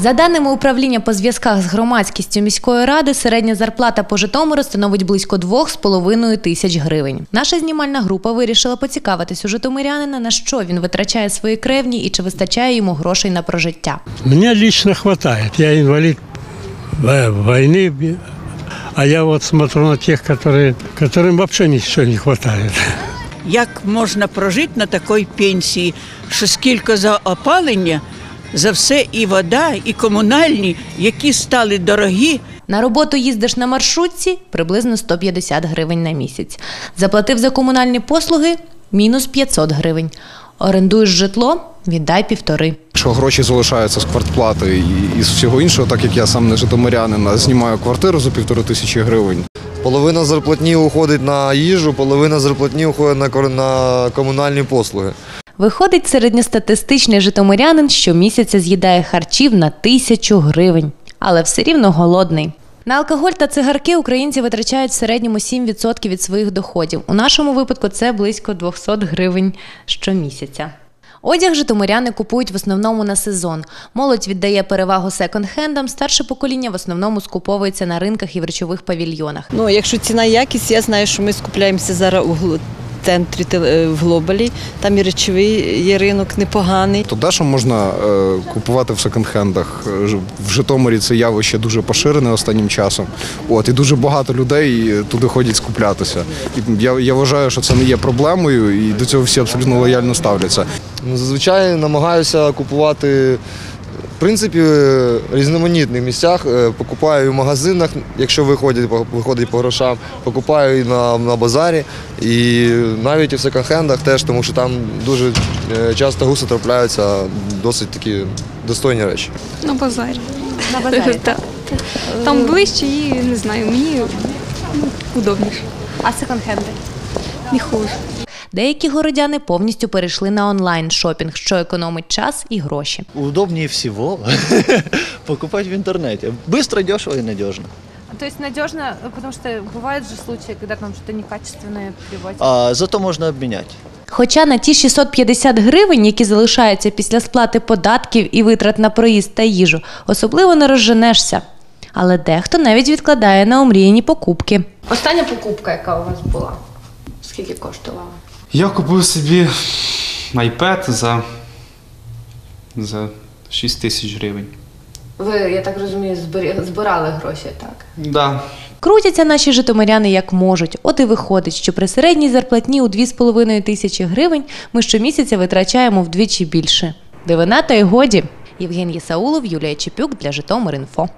За даними управління по зв'язках з громадськістю міської ради, середня зарплата по Житомиру становить близько 2,5 тисяч гривень. Наша знімальна група вирішила поцікавитись у житомирянина, на що він витрачає свої кревні і чи вистачає йому грошей на прожиття. Мне лично хватает. Я инвалид в- войны, а я вот смотрю на тех, которые, которым вообще ничего не хватает. Як можна прожити на такій пенсії, що скільки за опалення, за все і вода, і комунальні, які стали дорогі, На роботу їздиш на маршрутці приблизно 150 гривень на місяць. Заплатив за комунальні послуги мінус 500 гривень. Орендуєш житло віддай півтори. Якщо гроші залишаються з квартплати і і з всього іншого, так як я сам не житомирянин, а знімаю квартиру за півтори тисячі гривень. Половина зарплатні уходить на їжу, половина зарплатні уходить на, кор- на комунальні послуги. Виходить, середньостатистичний житомирянин щомісяця з'їдає харчів на тисячу гривень, але все рівно голодний. На алкоголь та цигарки українці витрачають в середньому 7% від своїх доходів. У нашому випадку це близько 200 гривень щомісяця. Одяг житомиряни купують в основному на сезон. Молодь віддає перевагу секонд-хендам, старше покоління в основному скуповується на ринках і в речових павільйонах. Ну, якщо ціна якість, я знаю, що ми скупляємося зараз у центрі теле- е, в Глобалі. Там і речовий є ринок непоганий. То дещо можна е, купувати в секонд-хендах. Е, В Житомирі це явище дуже поширене останнім часом. От, і дуже багато людей туди ходять скуплятися. І я, я вважаю, що це не є проблемою, і до цього всі абсолютно лояльно ставляться. Ну, Зазвичай намагаюся купувати принципі в різноманітних місцях. Е, Покупаю і в магазинах, якщо виходять, виходить по грошам, покупаю і на, на базарі, і навіть і в секонд-хендах теж, тому що там дуже е, часто густо трапляються досить такі достойні речі. На базарі. На базарі. Так. Там ближче і не знаю, мені ну, удобніше. А секонд-хенди? Не хуже. Деякі городяни повністю перейшли на онлайн шопінг, що економить час і гроші. Удобнее всего покупать в интернете. Быстро, дешево и надежно. То есть надежно, потому что бывают же случаи, когда там что-то некачественное привозят. А зато можно обменять. Хоча на ті 650 гривень, які залишаються після сплати податків і витрат на проїзд та їжу, особливо не розженешся. Але дехто навіть відкладає на омріяні покупки. Остання покупка, яка у вас була? Скільки коштувала? Я купив собі iPad за, за 6 тисяч гривень. Ви, я так розумію, збирали гроші, так? Да. Крутяться наші житомиряни як можуть. От і виходить, що при середній зарплатні у 2,5 тисячі гривень ми щомісяця витрачаємо вдвічі більше. Дивина та й годі. Євген Єсаулов, Юлія Чепюк для Житомир.Інфо.